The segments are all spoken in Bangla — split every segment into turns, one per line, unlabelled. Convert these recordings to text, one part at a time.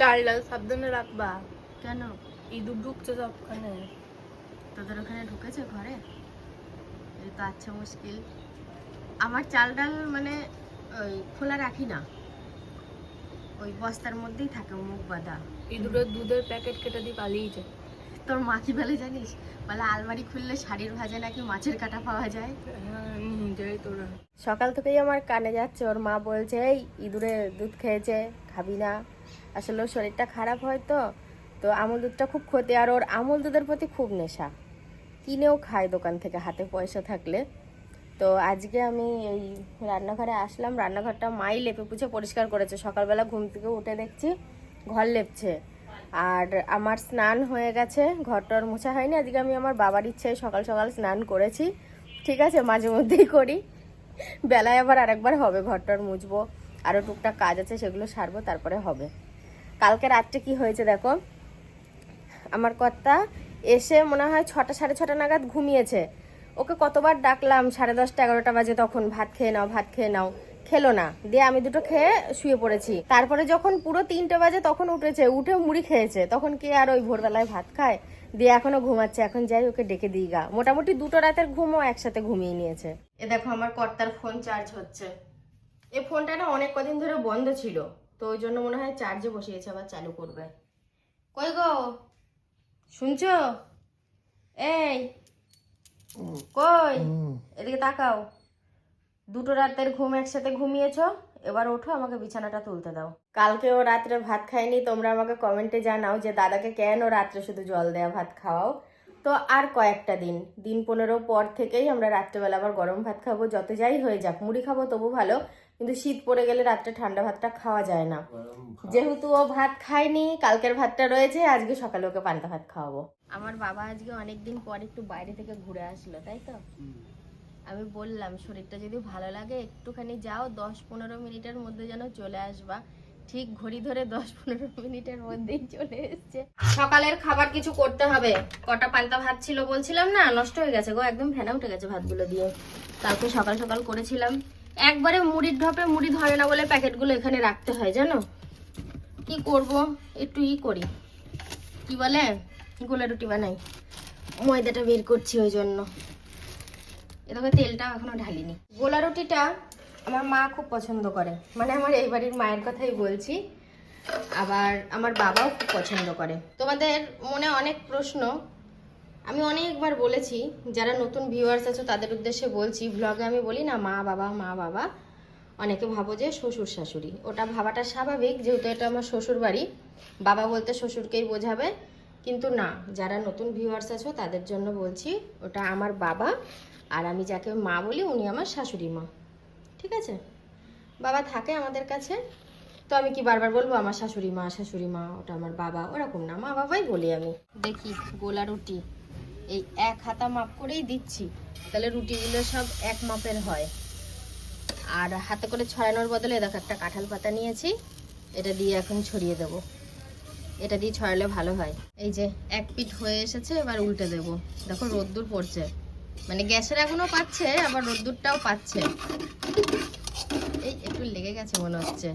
চাল ডাল সাবধানে রাখবা।
কেন?
ইঁদুর ঢুকছে সবখানে।
তোদের ওখানে ঢুকেছে ঘরে? এই তো আচ্ছা মুশকিল। আমার চাল ডাল মানে ওই খোলা রাখি না। ওই বস্তার মধ্যেই থাকে মুখ বাঁধা।
ইঁদুরের দুধের প্যাকেট কেটে দিয়ে পালিয়েছে
তোর মা কি বলে জানিস? বলে আলমারি খুললে শাড়ির ভাজে নাকি মাছের কাটা পাওয়া যায়?
হ্যাঁ
সকাল থেকেই আমার কানে যাচ্ছে। ওর মা বলছে এই ইঁদুরে দুধ খেয়েছে খাবি না। আসলে শরীরটা খারাপ হয় তো তো আমুল দুধটা খুব ক্ষতি। আর ওর আমুল দুধের প্রতি খুব নেশা। কিনেও খায় দোকান থেকে হাতে পয়সা থাকলে। তো আজকে আমি এই রান্নাঘরে আসলাম। রান্নাঘরটা মাই লেপে পুছে পরিষ্কার করেছে। সকালবেলা ঘুম থেকে উঠে দেখছি ঘর লেপছে। আর আমার স্নান হয়ে গেছে। ঘরটর মোছা হয়নি। আজকে আমি আমার বাবার ইচ্ছায় সকাল সকাল স্নান করেছি। ঠিক আছে মাঝে মধ্যেই করি। বেলায় আবার আরেকবার হবে। ঘরটর মুছবো। আরও টুকটাক কাজ আছে, সেগুলো সারবো, তারপরে হবে। কালকে রাত্রে কি হয়েছে দেখো? আমার কর্তা এসে মনে হয় ছটা, সাড়ে ছটা নাগাদ ঘুমিয়েছে। ওকে কতবার ডাকলাম, সাড়ে দশটা, এগারোটা বাজে তখন, ভাত খেয়ে নাও, ভাত খেয়ে নাও। খেলো না। দিয়ে আমি দুটো খেয়ে শুয়ে পড়েছি। তারপরে যখন পুরো তিনটে বাজে তখন উঠেছে, উঠে মুড়ি খেয়েছে। তখন কে আর ওই ভোরবেলায় ভাত খায়? দিয়ে এখনও ঘুমাচ্ছে। এখন যাই ওকে ডেকে দিই গা। মোটামুটি দুটো রাতের ঘুমও একসাথে ঘুমিয়ে নিয়েছে। এ দেখো, আমার কর্তার ফোন চার্জ হচ্ছে। এই ফোনটা না অনেক কদিন ধরে বন্ধ ছিল তো ওই জন্য মনে হয় চার্জে বসিয়েছে আবার চালু করবে। কই গো? শুনছ? এই কই? এদিকে তাকাও। দুটো রাতের ঘুম একসাথে ঘুমিয়েছ এবার ওঠো আমাকে বিছানাটা তুলতে দাও। কালকে ও রাত্রে ভাত খায়নি তোমরা আমাকে কমেন্টে জানাও যে দাদাকে কেন রাত্রে শুধু জল দেয়া ভাত খাওয়াও। তো আর কয়েকটা দিন দিন পনেরো পর থেকেই আমরা রাত্রেবেলা আবার গরম ভাত খাব যত যাই হয়ে যাক। মুড়ি খাব তবু ভালো কিন্তু শীত পড়ে গেলে রাত্রে ঠান্ডা ভাতটা খাওয়া যায় না। যেহেতু ও ভাত খায়নি কালকের ভাতটা রয়েছে আজকে সকালে ওকে পান্তা ভাত খাওয়াবো। আমার বাবা আজকে অনেকদিন পর একটু বাইরে থেকে ঘুরে আসলো তাই তো? আমি বললাম শরীরটা যদি ভালো লাগে একটুখানি যাও দশ পনেরো মিনিটের মধ্যে যেন চলে আসবা। ঠিক ঘড়ি ধরে দশ পনেরো মিনিটের মধ্যেই চলে এসছে। সকালের খাবার কিছু করতে হবে। কটা পান্তা ভাত ছিল বলছিলাম না নষ্ট হয়ে গেছে গো একদম ফেনা উঠে গেছে ভাতগুলো দিয়ে। কালকে সকাল সকাল করেছিলাম। একবারে মুড়ির ঢপে মুড়ি ধরে না বলে প্যাকেটগুলো এখানে রাখতে হয়, জানো? কি করব? একটু ই করি। কি বলে? গোলা রুটি বানাই। ময়দাটা বের করছি ওই জন্য। এদিকে তেলটা এখনও ঢালিনি। গোলা রুটিটা আমার মা খুব পছন্দ করে। মানে আমার এই বাড়ির মায়ের কথাই বলছি। আবার আমার বাবাও খুব পছন্দ করে। তোমাদের মনে অনেক প্রশ্ন আমি অনেকবার বলেছি, যারা নতুন ভিউয়ার্স আছো তাদের উদ্দেশ্যে বলছি ব্লগে আমি বলি না, মা বাবা মা বাবা। অনেকে ভাবো যে শ্বশুর শাশুড়ি। ওটা ভাবাটা স্বাভাবিক, যেহেতু এটা আমার শ্বশুর বাড়ি। বাবা বলতে শ্বশুরকেই বোঝাবে। কিন্তু না, যারা নতুন ভিউয়ার্স আছো তাদের জন্য বলছি, ওটা আমার বাবা। আর আমি যাকে মা বলি, উনি আমার শাশুড়ি মা। ঠিক আছে? বাবা থাকে আমাদের কাছে। তো আমি কি বারবার বলব, আমার শাশুড়ি মা শাশুড়ি মা, ওটা আমার বাবা, ওরকম না। মা বাবাই বলি আমি। দেখি, গোলা রুটি। এই এক হাতা মাপ করেই দিচ্ছি। তাহলে রুটিগুলো সব এক মাপের হয়। আর হাতে করে ছড়ানোর বদলে দেখো, একটা কাঁঠাল পাতা নিয়েছি। এটা দিয়ে এখন ছড়িয়ে দেবো। এটা দিয়ে ছড়ালে ভালো হয়। এই যে এক পিঠ হয়ে এসেছে, এবার উল্টে দেব। দেখো রোদ্দুর পড়ছে। মানে গ্যাসের এখনও পাচ্ছে, আবার রোদ্দুরটাও পাচ্ছে। এই একটু লেগে গেছে মনে হচ্ছে।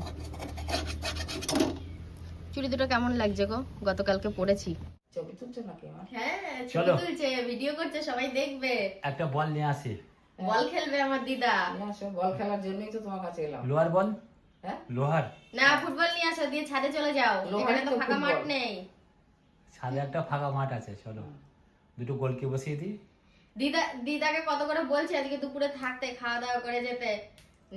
চুড়ি দুটো কেমন লাগছে গো? গতকালকে পরেছি
ছবি তুলছো নাকি আমার
হ্যাঁ
চলো।
তুলছে ভিডিও করছে সবাই দেখবে।
একটা বল নিয়ে আসি।
বল খেলবে আমার দিদা।
বল খেলার জন্যই তো তোমার কাছে এলাম।
লোহার বল?
হ্যাঁ?
লোহার।
না ফুটবল নিয়ে আসো দিয়ে ছাদে চলে যাও। এখানে তো ফাঁকা মাঠ নেই।
সাথে একটা ফাঁকা মাঠ আছে চলো। দুটো গোলকে বসিয়ে দিই।
দিদা দিদাকে কত করে বলছি আজকে দুপুরে থাকতে খাওয়া দাওয়া করে যেতে।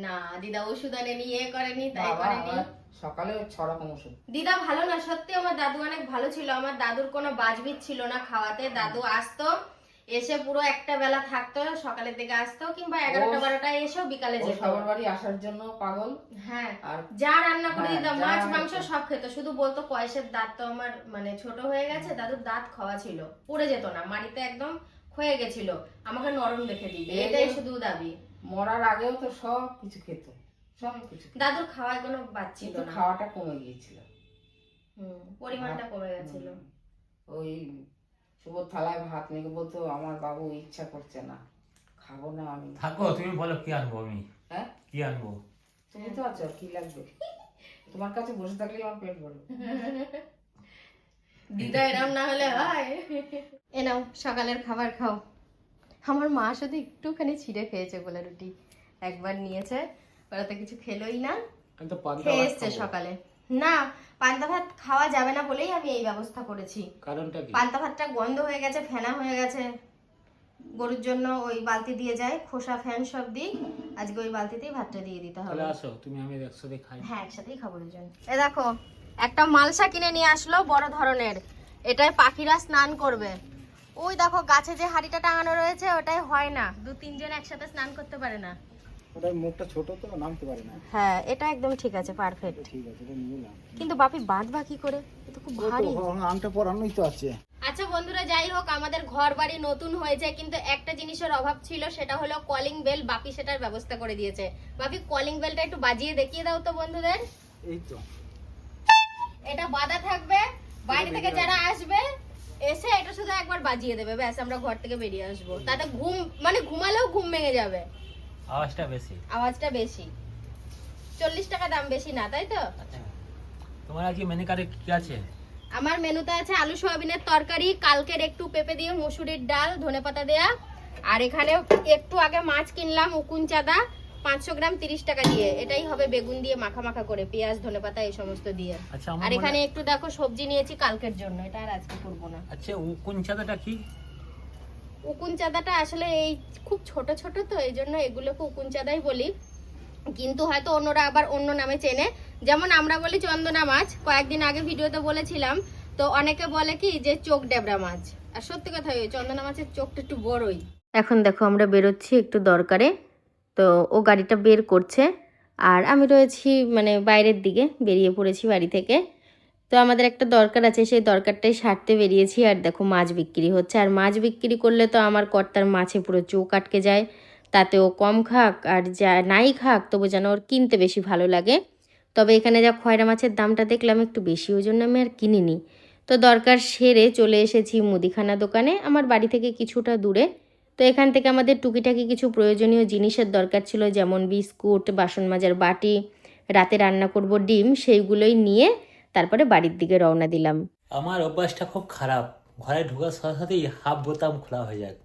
না দিদা ওষুধ আনেনি এ করেনি তাই করেনি।
সকালে ছ রকম ওষুধ
দিদা ভালো না? সত্যি আমার দাদু অনেক ভালো ছিল। আমার দাদুর কোনো বাজবিজ ছিল না খাওয়াতে। দাদু আসতো এসে পুরো একটা বেলা থাকতো সকালের দিকে আসতো কিংবা এগারোটা বারোটায় এসেও বিকালে যেত।
সবার বাড়ি আসার জন্য পাগল?
হ্যাঁ।
আর
যা রান্না করে
হ্যাঁ,
দিতাম মাছ মাংস সব খেত। শুধু বলতো কয়েসের দাঁত তো আমার মানে ছোট হয়ে গেছে দাদুর দাঁত খাওয়া ছিল। পড়ে যেত না মাটিতে একদম ক্ষয়ে গেছিল। আমাকে নরম দেখে দিবে এটাই শুধু দাবি।
মরার আগেও তো সব কিছু খেত। সব কিছু।
দাদুর খাওয়ায় কোনো বাদ ছিল
কিন্তু
না।
খাওয়াটা কমে গিয়েছিল।
হুম, পরিমাণটা কমে গেছিল।
ওই শুভ থালায় ভাত নিয়ে বলতো আমার বাবু ইচ্ছা করছে না। খাব না আমি।
থাকো তুমি বলো কি আনব আমি?
হ্যাঁ?
কি আনব?
তুমি তো আছো কি লাগবে? তোমার কাছে বসে থাকলেই আমার পেট ভরবে।
দিদা এরম না হলে হয়। এ নাও সকালের খাবার খাও। আমার মা শুধু একটুখানি ছিঁড়ে খেয়েছে গোলা রুটি। একবার নিয়েছে ওরা তো কিছু খেলোই না। খেয়ে এসছে সকালে। না পান্তা ভাত খাওয়া যাবে না বলেই আমি এই ব্যবস্থা করেছি।
কারণটা কি?
পান্তা ভাতটা গন্ধ হয়ে গেছে ফেনা হয়ে গেছে। গরুর জন্য ওই বালতি দিয়ে যায় খোসা ফ্যান সব দিই। আজকে ওই বালতিতেই ভাতটা দিয়ে দিতে হবে।
আসো তুমি আমি একসাথে খাই।
হ্যাঁ একসাথেই খাব দুজন। এ দেখো একটা মালসা কিনে নিয়ে আসলো বড় ধরনের। এটায় পাখিরা স্নান করবে। ওই দেখো গাছে যে হাড়িটা টাঙানো রয়েছে ওটাই হয় না। দু তিনজন একসাথে স্নান করতে পারে না।
ওটার মুখটা ছোট তো নামতে পারে না।
হ্যাঁ এটা একদম ঠিক আছে পারফেক্ট
ঠিক আছে এটা নিয়ে নাও।
কিন্তু বাপি বাঁধবা কি করে? এটা খুব ভারী।
আংটা পরানোই তো আছে।
আচ্ছা বন্ধুরা যাই হোক আমাদের ঘর বাড়ি নতুন হয়েছে কিন্তু একটা জিনিসের অভাব ছিল সেটা হলো কলিং বেল বাপি সেটার ব্যবস্থা করে দিয়েছে। বাপি কলিং বেলটা একটু বাজিয়ে দেখিয়ে দাও তো বন্ধুদের।
এই তো।
এটা বাঁধা থাকবে বাইরে থেকে যারা আসবে এসে এটা শুধু একবার বাজিয়ে দেবে ব্যাস আমরা ঘর থেকে বেরিয়ে আসব। তাতে ঘুম মানে ঘুমালেও ঘুম ভেঙে যাবে।
আওয়াজটা বেশি।
আওয়াজটা বেশি। চল্লিশ টাকা দাম বেশি না তাই তো?
আচ্ছা। তোমার আজকে মেনু কার্ডে কি আছে?
আমার মেনুতে আছে আলু সয়াবিনের তরকারি কালকের একটু পেঁপে দিয়ে মসুরির ডাল ধনেপাতা দেয়া। আর এখানে একটু আগে মাছ কিনলাম উকুন চাঁদা পাঁচশো গ্রাম তিরিশ টাকা দিয়ে। এটাই হবে বেগুন দিয়ে মাখা মাখা করে পেঁয়াজ ধনেপাতা এই সমস্ত দিয়ে।
আচ্ছা
আর এখানে একটু দেখো সবজি নিয়েছি কালকের জন্য এটা আর আজকে করব না।
আচ্ছা ও কোন চাঁদাটা কি?
উকুন চাঁদাটা আসলে এই খুব ছোট ছোট তো, এই জন্য এগুলোকে উকুন চাঁদাই বলি। কিন্তু হয়তো অন্যরা আবার অন্য নামে চেনে। যেমন আমরা বলি চন্দনা মাছ, কয়েকদিন আগে ভিডিওতে বলেছিলাম, তো অনেকে বলে কি যে চোখ ডেবরা মাছ। আর সত্যি কথা, ওই চন্দনা মাছের চোখটা একটু বড়ই। এখন দেখো, আমরা বেরোচ্ছি একটু দরকারে। তো ও গাড়িটা বের করছে, আর আমি রয়েছি মানে বাইরের দিকে, বেরিয়ে পড়েছি বাড়ি থেকে। তো আমাদের একটা দরকার আছে, সেই দরকারটাই সারতে বেরিয়েছি। আর দেখো মাছ বিক্রি হচ্ছে। আর মাছ বিক্রি করলে তো আমার কর্তার মাছে পুরো চোখ আটকে যায়। তাতে ও কম খাক, আর যা নাই খাক, তবু যেন ওর কিনতে বেশি ভালো লাগে। তবে এখানে যা খয়রা মাছের দামটা দেখলাম, একটু বেশি, ওই জন্য আমি আর কিনিনি। তো দরকার সেরে চলে এসেছি মুদিখানা দোকানে, আমার বাড়ি থেকে কিছুটা দূরে। তো এখান থেকে আমাদের টুকিটাকি কিছু প্রয়োজনীয় জিনিসের দরকার ছিল, যেমন বিস্কুট বাসন মাজার বাটি, রাতে রান্না করব ডিম, সেইগুলোই নিয়ে তারপরে বাড়ির দিকে রওনা দিলাম।
আমার অভ্যাসটা খুব খারাপ। ঘরে ঢোকার সাথে সাথেই হাফ বোতাম খোলা হয়ে যায়।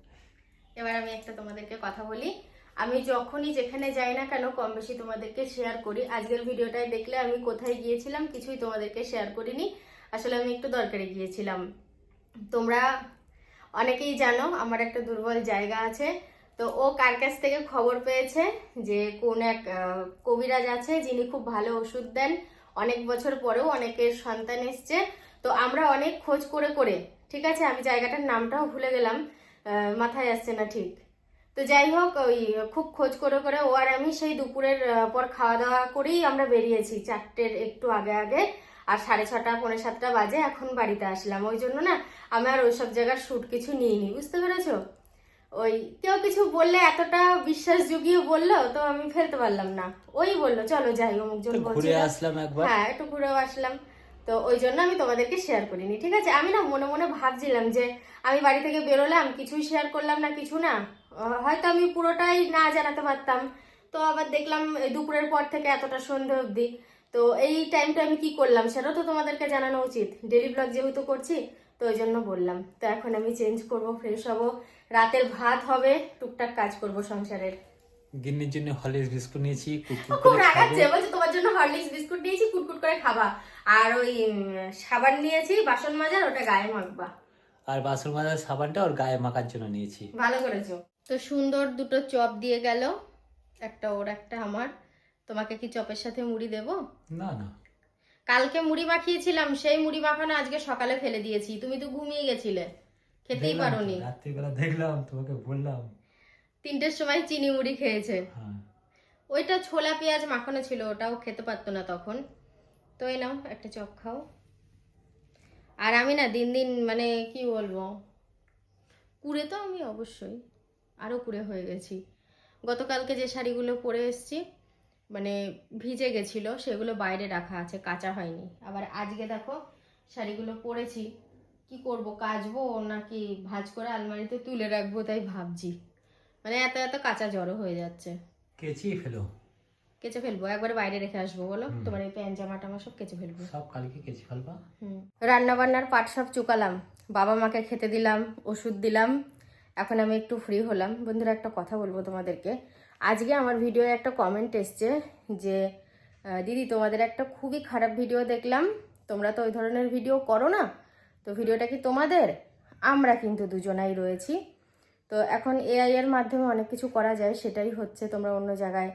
এবার আমি একটা তোমাদেরকে কথা বলি। আমি যখনই যেখানে যাই না কেন কম বেশি তোমাদেরকে শেয়ার করি। আজকের ভিডিওটায় দেখলে আমি কোথায় গিয়েছিলাম কিছুই তোমাদেরকে শেয়ার করিনি। আসলে আমি একটু দরকারে গিয়েছিলাম। তোমরা অনেকেই জানো আমার একটা দুর্বল জায়গা আছে। তো ও কার কাছ থেকে খবর পেয়েছে? যে কোন এক কবিরাজ আছে যিনি খুব ভালো ওষুধ দেন। অনেক বছর পরেও অনেকের সন্তান এসছে। তো আমরা অনেক খোঁজ করে করে, ঠিক আছে? আমি জায়গাটার নামটাও ভুলে গেলাম মাথায় আসছে না ঠিক। তো যাই হোক, ওই খুব খোঁজ করে করে ও আর আমি সেই দুপুরের পর খাওয়া দাওয়া করেই আমরা বেরিয়েছি, চারটের একটু আগে আগে। আর সাড়ে ছটা, পৌনে সাতটা বাজে এখন বাড়িতে আসলাম। ওই জন্য না, আমি আর ওইসব জায়গার শ্যুট কিছু নিইনি, বুঝতে পেরেছ? ওই কেউ কিছু বললে এতটা বিশ্বাস জুগিয়ে বলল তো আমি ফেলতে পারলাম না। ওই বলল চলো যাই অমুকজন জন
ঘুরে আসলাম একবার।
হ্যাঁ একটু ঘুরেও আসলাম। তো ওই জন্য আমি তোমাদেরকে শেয়ার করিনি ঠিক আছে? আমি না মনে মনে ভাবছিলাম যে আমি বাড়ি থেকে বেরোলাম কিছুই শেয়ার করলাম না কিছু না। হয়তো আমি পুরোটাই না জানাতে পারতাম। তো আবার দেখলাম দুপুরের পর থেকে এতটা সন্ধে অবধি। তো এই টাইমটা আমি কি করলাম সেটাও তো তোমাদেরকে জানানো উচিত। ডেলি ব্লগ যেহেতু করছি তো ওই জন্য বললাম। তো এখন আমি চেঞ্জ করব ফ্রেশ হব। রাতের ভাত হবে টুকটাক কাজ করব সংসারের।
গিন্নির জন্য হলিস বিস্কুট নিয়েছি
খুব
করে
রাগাচ্ছে বলছে তোমার জন্য হরলিক্স বিস্কুট নিয়েছি কুটকুট করে খাবা। আর ওই সাবান নিয়েছি বাসন মাজার ওটা গায়ে মাখবা।
আর বাসন মাজার সাবানটা ওর গায়ে মাখার জন্য নিয়েছি।
ভালো করেছ। তো সুন্দর দুটো চপ দিয়ে গেল একটা ওর একটা আমার। তোমাকে কি চপের সাথে মুড়ি দেব?
না না।
কালকে মুড়ি মাখিয়েছিলাম সেই মুড়ি মাখানো আজকে সকালে ফেলে দিয়েছি। তুমি তো ঘুমিয়ে গেছিলে। খেতেই পারোনি।
রাত্রিবেলা দেখলাম তোমাকে বললাম।
তিনটের সময় চিনি মুড়ি খেয়েছে।
হ্যাঁ।
ওইটা ছোলা পেঁয়াজ মাখানো ছিল ওটাও খেতে পারতো না তখন। তো এই নাও একটা চপ খাও। আর আমি না দিন দিন মানে কি বলব কুড়ে তো আমি অবশ্যই আরও কুড়ে হয়ে গেছি। গতকালকে যে শাড়িগুলো পরে এসেছি মানে ভিজে গেছিল সেগুলো বাইরে রাখা আছে কাঁচা হয়নি। আবার আজকে দেখো শাড়িগুলো পরেছি। কি করব কাচবো নাকি ভাঁজ করে আলমারিতে তুলে রাখব তাই ভাবছি। মানে এত এত কাঁচা জড়ো হয়ে যাচ্ছে।
কেচিয়ে ফেলো।
কেচে ফেলব একবারে বাইরে রেখে আসব বলো? তোমার এই প্যান্ট জামা টামা সব কেচে ফেলব।
সব কালকে কেজি ফেলবা?
রান্না বান্নার পাট সব চুকালাম। বাবা মাকে খেতে দিলাম ওষুধ দিলাম। এখন আমি একটু ফ্রি হলাম। বন্ধুরা একটা কথা বলব তোমাদেরকে। আজকে আমার ভিডিওয়ে একটা কমেন্ট এসছে যে দিদি, তোমাদের একটা খুবই খারাপ ভিডিও দেখলাম। তোমরা তো ওই ধরনের ভিডিও করো না। তো ভিডিওটা কি তোমাদের? আমরা কিন্তু দুজনাই রয়েছি। তো এখন এআই এর মাধ্যমে অনেক কিছু করা যায়, সেটাই হচ্ছে তোমরা অন্য জায়গায়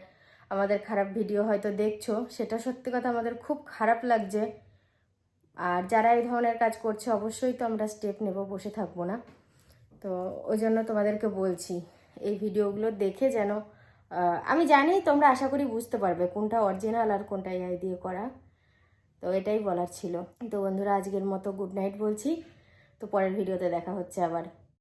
আমাদের খারাপ ভিডিও হয়তো দেখছ। সেটা সত্যি কথা আমাদের খুব খারাপ লাগছে। আর যারা এই ধরনের কাজ করছে, অবশ্যই তো আমরা স্টেপ নেব, বসে থাকব না। তো ওই জন্য তোমাদেরকে বলছি, এই ভিডিওগুলো দেখে যেন আমি জানি তোমরা আশা করি বুঝতে পারবে কোনটা অরিজিনাল আর কোনটা এআই দিয়ে করা। তো এটাই বলার ছিল। তো বন্ধুরা, আজকের মতো গুড নাইট বলছি। তো পরের ভিডিওতে দেখা হচ্ছে আবার।